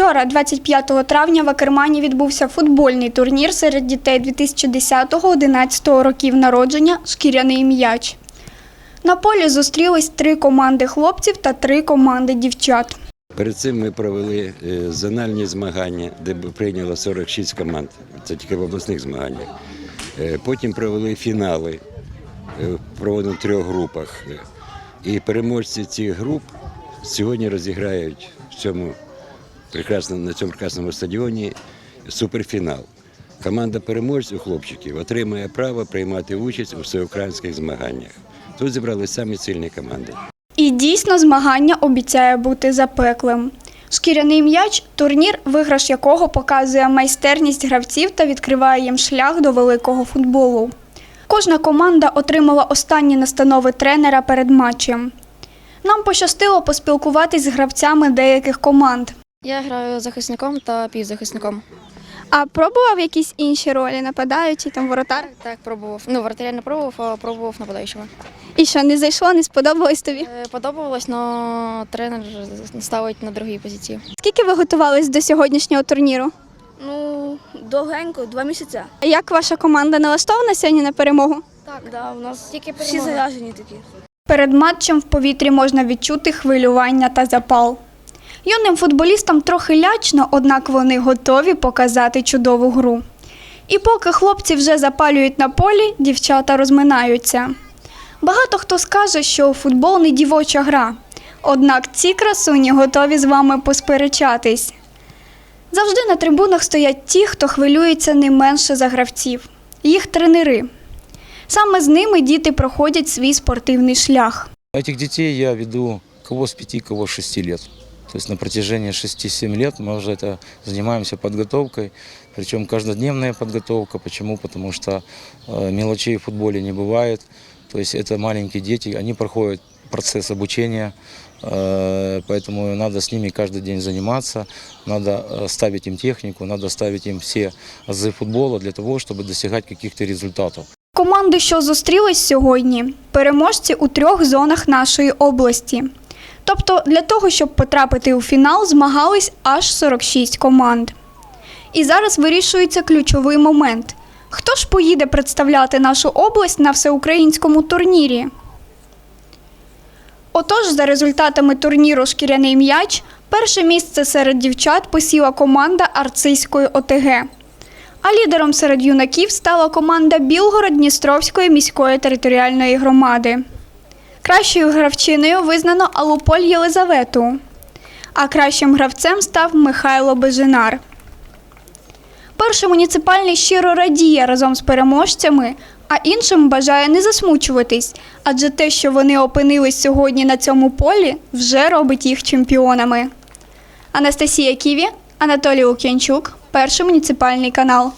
Вчора, 25 травня, в Акермані відбувся футбольний турнір серед дітей 2010-2011 років народження Шкіряний м'яч. На полі зустрілись три команди хлопців та три команди дівчат. Перед цим ми провели е, зональні змагання, де прийняло 46 команд. Це тільки в обласних змаганнях. Е, Потім провели фінали, е, проводимо в трьох групах. Е, І переможці цих груп сьогодні розіграють в цьому прекрасному, на цьому прекрасному стадіоні суперфінал. Команда переможців хлопчиків отримає право приймати участь у всеукраїнських змаганнях. Тут зібралися самі сильні команди. І дійсно змагання обіцяє бути запеклим. Шкіряний м'яч турнір, виграш якого показує майстерність гравців та відкриває їм шлях до великого футболу. Кожна команда отримала останні настанови тренера перед матчем. Нам пощастило поспілкуватись з гравцями деяких команд. Я граю захисником та півзахисником. А пробував якісь інші ролі, нападаючий там воротар? Так, пробував. Ну, вратаря не пробував, а пробував нападаючого. І що не зайшло, не сподобалось тобі? Е, Подобалось, але тренер ставить на другій позиції. Скільки ви готувались до сьогоднішнього турніру? Ну, довгенько, два місяці. А Як ваша команда налаштована сьогодні на перемогу? Так, Да, у нас тільки всі перемога. заряжені такі. Перед матчем в повітрі можна відчути хвилювання та запал. Юним футболістам трохи лячно, однак вони готові показати чудову гру. І поки хлопці вже запалюють на полі, дівчата розминаються. Багато хто скаже, що футбол не дівоча гра. Однак ці красуні готові з вами посперечатись. Завжди на трибунах стоять ті, хто хвилюється не менше за гравців їх тренери. Саме з ними діти проходять свій спортивний шлях. Этих детей я веду кого с 5, кого с 6 лет. То есть на протяжении 6-7 лет мы уже это занимаемся подготовкой, причем каждодневная подготовка. Почему? Потому что э, мелочей в футболе не бывает. То есть это маленькие дети, они проходят процесс обучения, э, поэтому надо с ними каждый день заниматься, надо э, ставить им технику, надо ставить им все азы футбола для того, чтобы достигать каких-то результатов. Команди, що зустрілись сьогодні, переможці у трьох зонах нашої області. Тобто для того, щоб потрапити у фінал, змагались аж 46 команд. І зараз вирішується ключовий момент. Хто ж поїде представляти нашу область на всеукраїнському турнірі? Отож, за результатами турніру Шкіряний м'яч, перше місце серед дівчат посіла команда Арцизької ОТГ. А лідером серед юнаків стала команда Білгород-Дністровської міської територіальної громади. Кращою гравчиною визнано Алуполь Єлизавету, а кращим гравцем став Михайло Бежинар. Перший муніципальний щиро радіє разом з переможцями, а іншим бажає не засмучуватись, адже те, що вони опинились сьогодні на цьому полі, вже робить їх чемпіонами. Анастасія Ківі, Анатолій Лук'янчук, перший муніципальний канал.